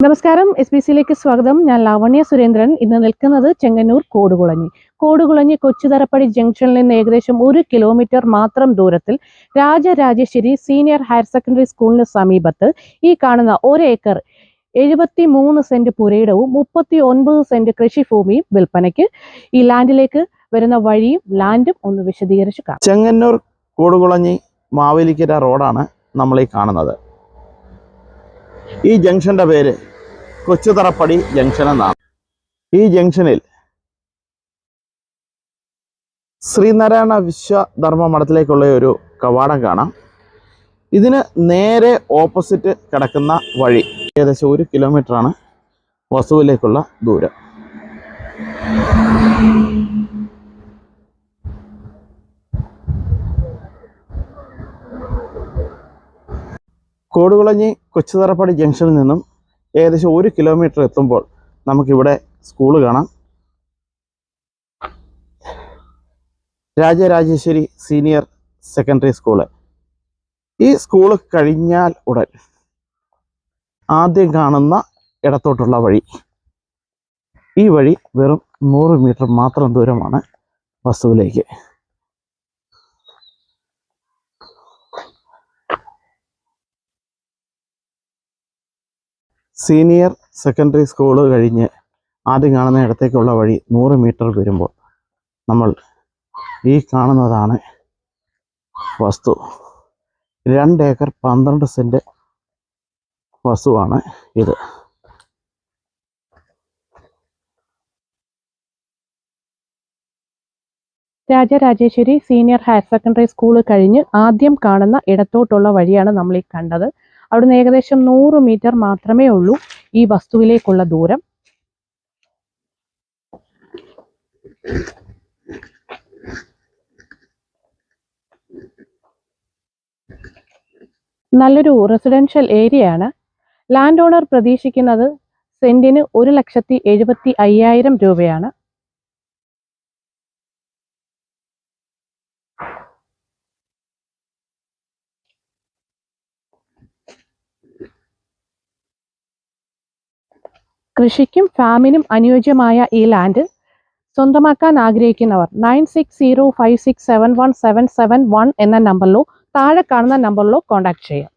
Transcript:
നമസ്കാരം S B സിയിലേക്ക് സ്വാഗതം. ഞാൻ ലാവണ്യ സുരേന്ദ്രൻ. ഇന്ന് നിൽക്കുന്നത് ചെങ്ങന്നൂർ കോടുകുളഞ്ഞി. കോടുകുളഞ്ഞി കൊച്ചുതറപ്പടി ജംഗ്ഷനിൽ നിന്ന് ഏകദേശം ഒരു കിലോമീറ്റർ മാത്രം ദൂരത്തിൽ രാജരാജേശ്വരി സീനിയർ ഹയർ സെക്കൻഡറി സ്കൂളിന് സമീപത്ത് ഈ കാണുന്ന ഒരേക്കർ എഴുപത്തി മൂന്ന് സെന്റ് പുരയിടവും മുപ്പത്തി ഒൻപത് സെന്റ് കൃഷിഭൂമിയും വിൽപ്പനയ്ക്ക് ഈ ലാൻഡിലേക്ക് വരുന്ന വഴിയും ലാൻഡും ഒന്ന് വിശദീകരിച്ച് കാണാം. ചെങ്ങന്നൂർ കോടുകുളഞ്ഞി മാവേലിക്കര റോഡാണ് നമ്മൾ ഈ കാണുന്നത്. ഈ ജംഗ്ഷന്റെ പേര് കൊച്ചുതറപ്പടി ജംഗ്ഷൻ എന്നാണ് ഈ ജംഗ്ഷനിൽ ശ്രീനാരായണ വിശ്വധർമ്മ മഠത്തിലേക്കുള്ള ഒരു കവാടം കാണാം. ഇതിന് നേരെ ഓപ്പോസിറ്റ് കിടക്കുന്ന വഴി ഏകദേശം ഒരു കിലോമീറ്ററാണ് വസുവിലേക്കുള്ള ദൂരം. കോടുകുളഞ്ഞി കൊച്ചുതറപ്പടി ജംഗ്ഷനിൽ നിന്നും ഏകദേശം ഒരു കിലോമീറ്റർ എത്തുമ്പോൾ നമുക്കിവിടെ സ്കൂൾ കാണാം. രാജരാജേശ്വരി സീനിയർ സെക്കൻഡറി സ്കൂൾ ഈ സ്കൂൾ കഴിഞ്ഞാൽ ഉടൻ ആദ്യം കാണുന്ന ഇടത്തോട്ടുള്ള വഴി. ഈ വഴി വെറും നൂറ് മീറ്റർ മാത്രം ദൂരമാണ് വസ്തുവിലേക്ക് സീനിയർ സെക്കൻഡറി സ്കൂൾ കഴിഞ്ഞ് ആദ്യം കാണുന്ന ഇടത്തേക്കുള്ള വഴി നൂറ് മീറ്റർ വരുമ്പോൾ നമ്മൾ ഈ കാണുന്നതാണ് വസ്തു. രണ്ട് ഏക്കർ പന്ത്രണ്ട് സെന്റ് വസ്തുവാണ് ഇത്. Rajarajeshwari senior higher secondary school കഴിഞ്ഞ് ആദ്യം കാണുന്ന ഇടത്തോട്ടുള്ള വഴിയാണ് നമ്മൾ ഈ കണ്ടത്. അവിടുന്ന് ഏകദേശം നൂറ് മീറ്റർ മാത്രമേ ഉള്ളൂ ഈ വസ്തുവിലേക്കുള്ള ദൂരം. നല്ലൊരു റെസിഡൻഷ്യൽ ഏരിയയാണ് ലാൻഡ് ഓണർ പ്രതീക്ഷിക്കുന്നത് സെന്റിന് ഒരു ലക്ഷത്തി എഴുപത്തി അയ്യായിരം രൂപയാണ്. കൃഷിക്കും ഫാമിനും അനുയോജ്യമായ ഈ ലാൻഡ് സ്വന്തമാക്കാൻ ആഗ്രഹിക്കുന്നവർ nine six zero five six seven one seven seven one എന്ന നമ്പറിലോ താഴെ കാണുന്ന നമ്പറിലോ കോൺടാക്ട് ചെയ്യാം.